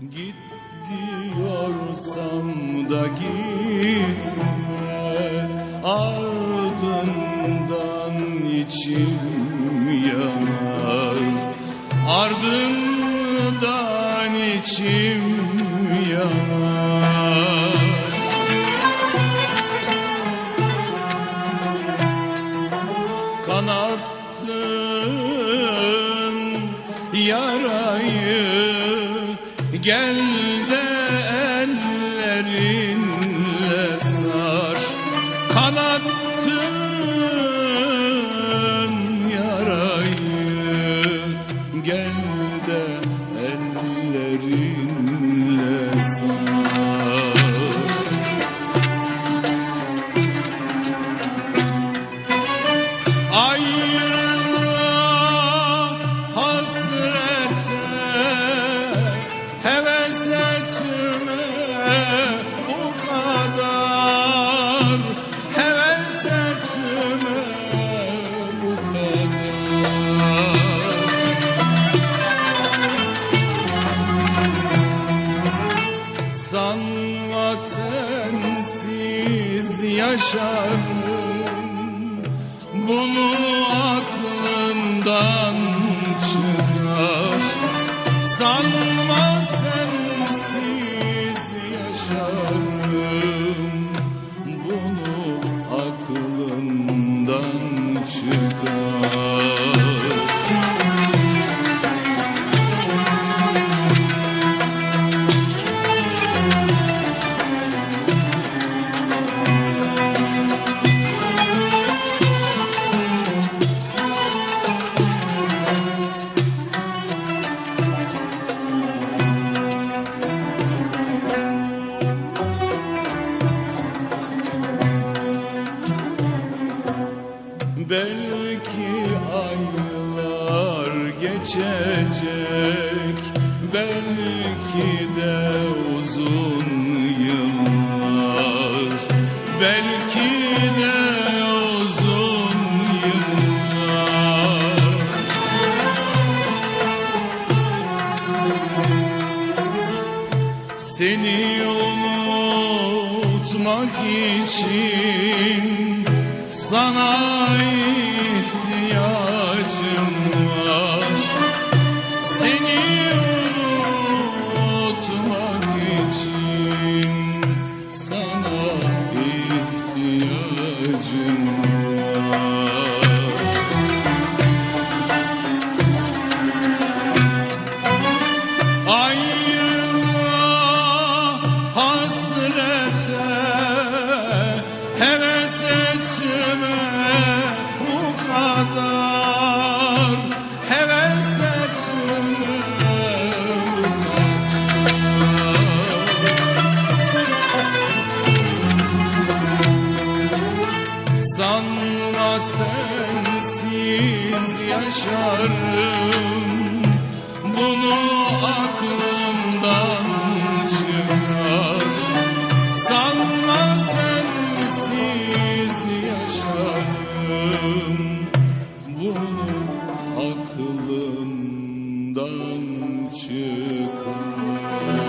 Git diyorsam da gitme Ardından içim yanar. Ardından içim yanar. Kanattın yarayı Gel de ellerinle sar. Kanattın yarayı. Gel Sanma sensiz yaşarım. Bunu aklından çıkar. Sanma sensiz yaşarım. Bunu aklından çıkar Belki aylar geçecek Belki de uzun yıllar. Belki de uzun yıllar. Seni unutmak için sana sensiz yaşarım. Bunu aklımdan çıkar. Sanma sensiz yaşarım. Bunu aklımdan çıkar.